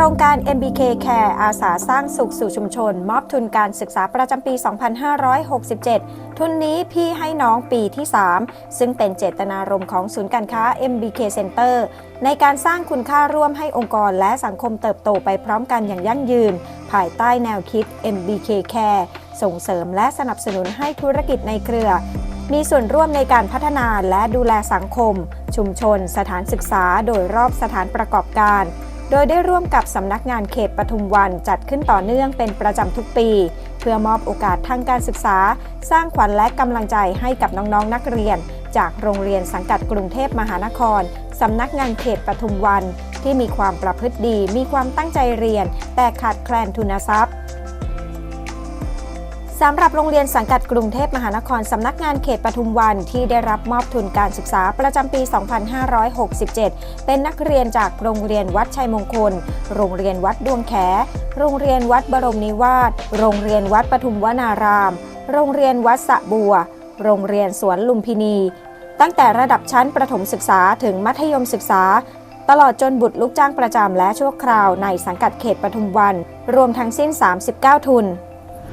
ครงการ MBK Care อาสาสร้างสุขสู่ชุมชน มอบทุนการศึกษาประจำปี 2567 ทุนนี้พี่ให้น้องปีที่ 3 ซึ่งเป็นเจตนารมณ์ของศูนย์การค้า MBK Center ในการสร้างคุณค่าร่วมให้องค์กรและสังคมเติบโตไปพร้อมกันอย่างยั่งยืน ภายใต้แนวคิด MBK Care ส่งเสริมและสนับสนุนให้ธุรกิจในเครือ มีส่วนร่วมในการพัฒนาและดูแลสังคม ชุมชน สถานศึกษา โดยรอบสถานประกอบการ โดยได้ร่วมกับสำนักงานเขตปทุมวันจัดขึ้นต่อเนื่องเป็นประจำทุกปี เพื่อมอบโอกาสทางการศึกษา สร้างขวัญและกำลังใจให้กับน้องๆนักเรียน จากโรงเรียนสังกัดกรุงเทพมหานครสำนักงานเขตปทุมวัน ที่มีความประพฤติดี มีความตั้งใจเรียน แต่ขาดแคลนทุนทรัพย์ สำหรับโรงเรียนสังกัดกรุงเทพมหานครสำนักงานเขตปทุมวันที่ได้รับมอบทุนการศึกษาประจำปี 2567 เป็นนักเรียนจากโรงเรียนวัดชัยมงคล โรงเรียนวัดดวงแข โรงเรียนวัดบรมนิวาส โรงเรียนวัดปทุมวนาราม โรงเรียนวัดสะบัว โรงเรียนสวนลุมพินี ตั้งแต่ระดับชั้นประถมศึกษาถึงมัธยมศึกษาตลอดจนบุตรลูกจ้างประจำและชั่วคราวในสังกัดเขตปทุมวัน รวมทั้งสิ้น 39 ทุน